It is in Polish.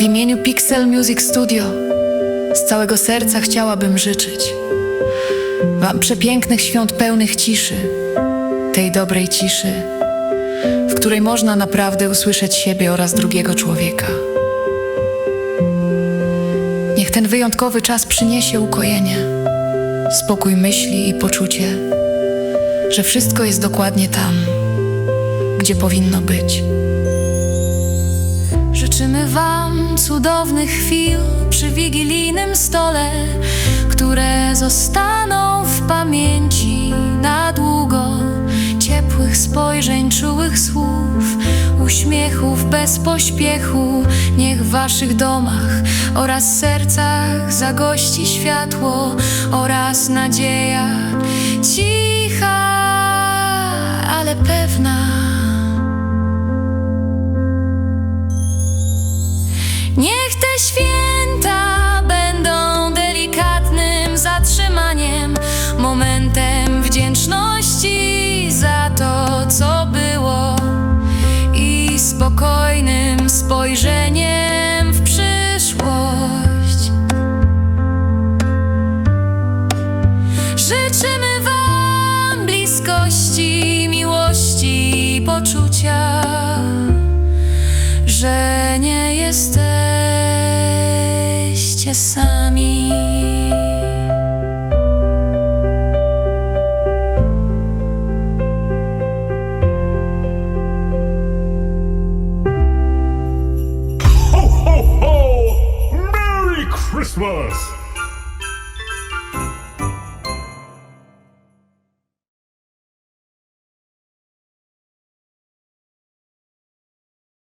imieniu Pixel Music Studio z całego serca chciałabym życzyć Wam przepięknych świąt pełnych ciszy, tej dobrej ciszy, w której można naprawdę usłyszeć siebie oraz drugiego człowieka. Niech ten wyjątkowy czas przyniesie ukojenie, spokój myśli i poczucie, że wszystko jest dokładnie tam, gdzie powinno być. Życzymy Wam cudownych chwil przy wigilijnym stole, które zostaną w pamięci na długo. Ciepłych spojrzeń, czułych słów, uśmiechów bez pośpiechu. Niech w Waszych domach oraz sercach zagości światło oraz nadzieja cicha, Niech te święta będą delikatnym zatrzymaniem, momentem wdzięczności za to, co było i spokojnym spojrzeniem w przyszłość. Życzymy Wam bliskości, miłości i poczucia że jesteście sami. Ho, ho, ho! Merry Christmas!